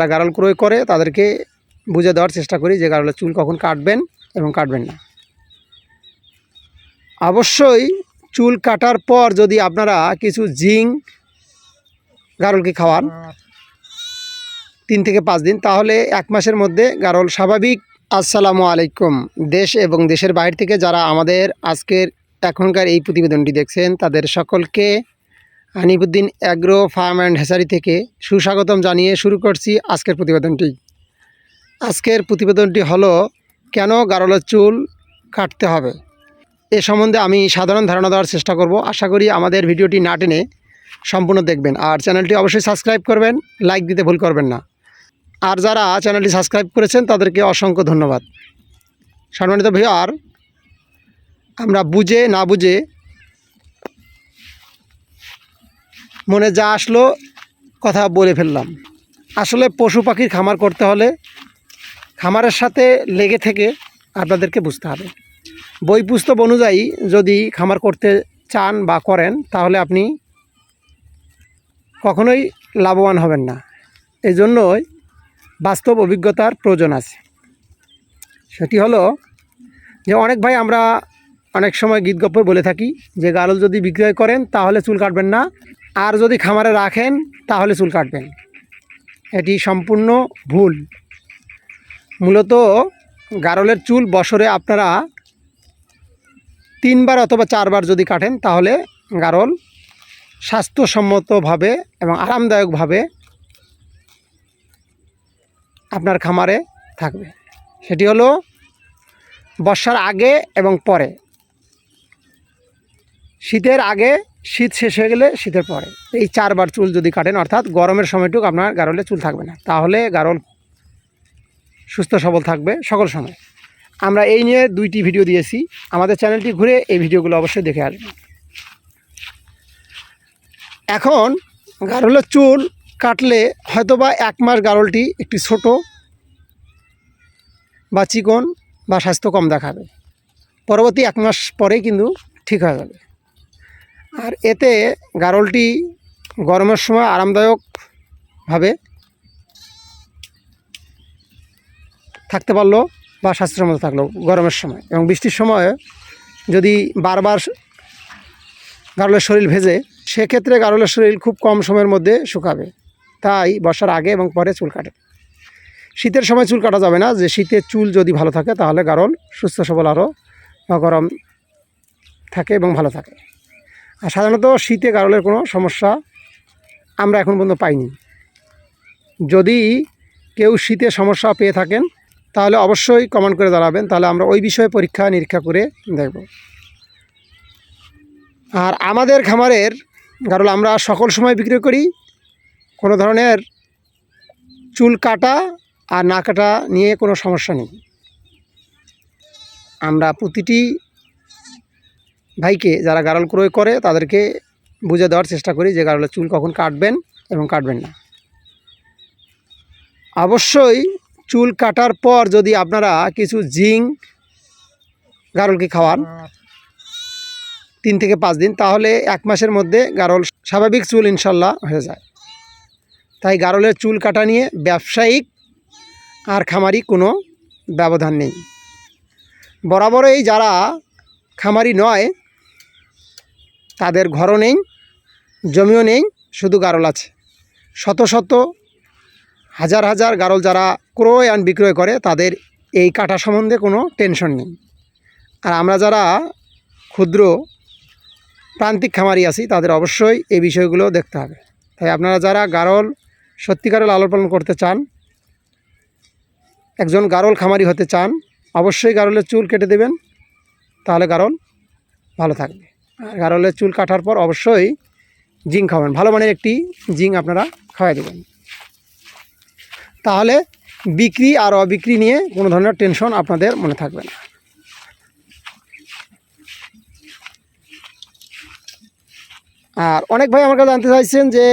যারা গারল ক্রয় করে, তাদেরকে বুঝে দেওয়ার চেষ্টা করি যে গারলের চুল কখন কাটবেন এবং কাটবেন না। অবশ্যই চুল কাটার পর যদি আপনারা কিছু জিং গারলকে খাওয়ান তিন থেকে পাঁচ দিন, তাহলে এক মাসের মধ্যে গারল স্বাভাবিক। আসসালামু আলাইকুম। দেশ এবং দেশের বাইরে থেকে যারা আমাদের আজকের এখনকার এই প্রতিবেদনটি দেখছেন, তাদের সকলকে Hanifuddin agro farm and hatchery থেকে সুস্বাগতম জানিয়ে শুরু করছি আজকের প্রতিবেদনটি। আজকের প্রতিবেদনটি হলো, কেন গারলের চুল কাটতে হবে? এ সম্বন্ধে আমি সাধারণ ধারণা দেওয়ার চেষ্টা করব। আশা করি আমাদের ভিডিওটি না টেনে সম্পূর্ণ দেখবেন। আর চ্যানেলটি অবশ্যই সাবস্ক্রাইব করবেন, লাইক দিতে ভুল করবেন না। আর যারা চ্যানেলটি সাবস্ক্রাইব করেছেন, তাদেরকে অসংখ্য ধন্যবাদ। সম্মানিত আর আমরা বুঝে না বুঝে মনে যা আসলো কথা বলে ফেললাম। আসলে পশু পাখির খামার করতে হলে খামারের সাথে লেগে থেকে আপনাদেরকে বুঝতে হবে। বই পুস্তক অনুযায়ী যদি খামার করতে চান বা করেন, তাহলে আপনি কখনোই লাভবান হবেন না। এই জন্যই বাস্তব অভিজ্ঞতার প্রয়োজন আছে। সেটি হলো যে অনেক ভাই আমরা অনেক সময় গীত গপ্পে বলে থাকি যে, গারল যদি বিক্রয় করেন, তাহলে চুল কাটবেন না আর যদি খামারে রাখেন, তাহলে চুল কাটবেন। এটি সম্পূর্ণ ভুল। মূলত গারলের চুল বছরে আপনারা তিনবার অথবা চারবার যদি কাটেন, তাহলে গারল স্বাস্থ্যসম্মতভাবে এবং আরামদায়কভাবে আপনার খামারে থাকবে। সেটি হলো বর্ষার আগে এবং পরে। শীতের আগে শীত শেষ হয়ে গেলে শীতের পরে। এই চারবার চুল যদি কাটেন, অর্থাৎ গরমের সময়টুকু আপনার গারলে চুল থাকবে না। তাহলে গারল সুস্থ সবল থাকবে সকল সময়। আমরা এই নিয়ে দুইটি ভিডিও দিয়েছি। আমাদের চ্যানেলটি ঘুরে এই ভিডিওগুলো অবশ্যই দেখে আসবেন। এখন গারলের চুল কাটলে হয়তোবা এক মাস গারলটি একটি ছোট বা চিকন বা স্বাস্থ্য কম দেখাবে। পরবর্তী এক মাস পরে কিন্তু ঠিক হয়ে যাবে। আর এতে গারলটি গরমের সময় আরামদায়কভাবে থাকতে পারল বা স্বাস্থ্যসম্মত থাকল গরমের সময় এবং বৃষ্টির সময় যদি বারবার গারলের শরীর ভেজে, সেক্ষেত্রে গারলের শরীর খুব কম সময়ের মধ্যে শুকাবে। তাই বর্ষার আগে এবং পরে চুল কাটে। শীতের সময় চুল কাটা যাবে না। যে শীতের চুল যদি ভালো থাকে, তাহলে গারল সুস্থ, সবল, আরও বা গরম থাকে এবং ভালো থাকে। আর সাধারণত শীতে গারলের কোনো সমস্যা আমরা এখন পর্যন্ত পাইনি। যদি কেউ শীতে সমস্যা পেয়ে থাকেন, তাহলে অবশ্যই কমেন্ট করে জানাবেন, তাহলে আমরা ওই বিষয়ে পরীক্ষা নিরীক্ষা করে দেখব। আর আমাদের খামারের গারল আমরা সকল সময় বিক্রি করি, কোনো ধরনের চুল কাটা আর না কাটা নিয়ে কোনো সমস্যা নেই। আমরা প্রতিটি ভাইকে যারা গারল ক্রয় করে তাদেরকে বুঝে দেওয়ার চেষ্টা করি যে গারলের চুল কখন কাটবেন এবং কাটবেন না। অবশ্যই চুল কাটার পর যদি আপনারা কিছু জিং গারলকে খাওয়ান তিন থেকে পাঁচ দিন, তাহলে এক মাসের মধ্যে গারল স্বাভাবিক চুল ইনশাল্লাহ হয়ে যায়। তাই গারলের চুল কাটা নিয়ে ব্যবসায়িক আর খামারি কোনো ব্যবধান নেই। বরাবরই যারা খামারি নয় তাদের ঘরও নেই, জমিও নেই, শুধু গারল আছে। শত শত হাজার হাজার গারল যারা ক্রয় আন বিক্রয় করে, তাদের এই কাটা সম্বন্ধে কোনো টেনশন নেই। আর আমরা যারা ক্ষুদ্র প্রান্তিক খামারি আছি, তাদের অবশ্যই এই বিষয়গুলো দেখতে হবে। তাই আপনারা যারা গারল, সত্যিকারের লালন পালন করতে চান, একজন গারল খামারি হতে চান, অবশ্যই গারলের চুল কেটে দেবেন, তাহলে গারল ভালো থাকবে। গারলের চুল কাটার পর অবশ্যই জিং খাবেন। ভালো মানের একটি জিং আপনারা খাওয়াই দেবেন। তাহলে বিক্রি আর অবিক্রি নিয়ে কোনো ধরনের টেনশন আপনাদের মনে থাকবে না। আর অনেক ভাই আমার কাছে জানতে চাইছেন যে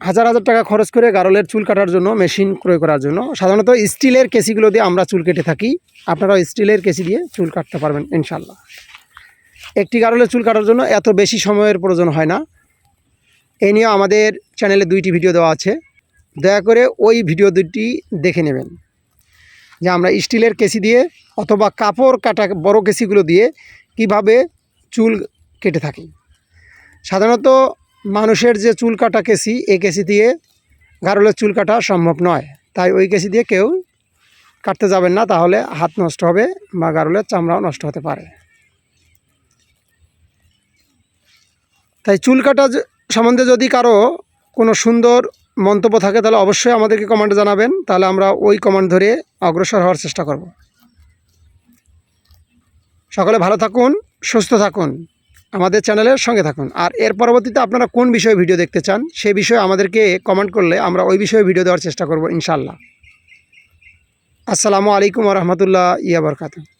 হাজার হাজার টাকা খরচ করে গারলের চুল কাটার জন্য মেশিন ক্রয় করার জন্য সাধারণত স্টিলের কেসিগুলো দিয়ে আমরা চুল কেটে থাকি। আপনারাও স্টিলের কেসি দিয়ে চুল কাটতে পারবেন ইনশাল্লাহ একটি গারলের চুল কাটার জন্য এত বেশি সময়ের প্রয়োজন হয় না। এই নিয়ে আমাদের চ্যানেলে দুইটি ভিডিও দেওয়া আছে। দয়া করে ওই ভিডিও দুটি দেখে নেবেন। যে আমরা স্টিলের কেসি দিয়ে অথবা কাপড় কাটা বড় কেসিগুলো দিয়ে কীভাবে চুল কেটে থাকি। সাধারণত মানুষের যে চুল কাটা কেসি এই কেসি দিয়ে গারলের চুল কাটা সম্ভব নয়। তাই ওই কেসি দিয়ে কেউ কাটতে যাবেন না, তাহলে হাত নষ্ট হবে বা গারলের চামড়াও নষ্ট হতে পারে। তাই চুল কাটা সম্বন্ধে যদি কারও কোনো সুন্দর মন্তব্য থাকে, তাহলে অবশ্যই আমাদেরকে কমেন্টে জানাবেন। তাহলে আমরা ওই কমেন্ট ধরে অগ্রসর হওয়ার চেষ্টা করব। সকলে ভালো থাকুন, সুস্থ থাকুন, আমাদের চ্যানেলের সঙ্গে থাকুন। আর এর পরবর্তীতে আপনারা কোন বিষয়ে ভিডিও দেখতে চান, সে বিষয়ে আমাদেরকে কমেন্ট করলে আমরা ওই বিষয়ে ভিডিও দেওয়ার চেষ্টা করব ইনশাল্লাহ আসসালামু আলাইকুম রহমতুল্লাহ ইয়া বরকাতুহ।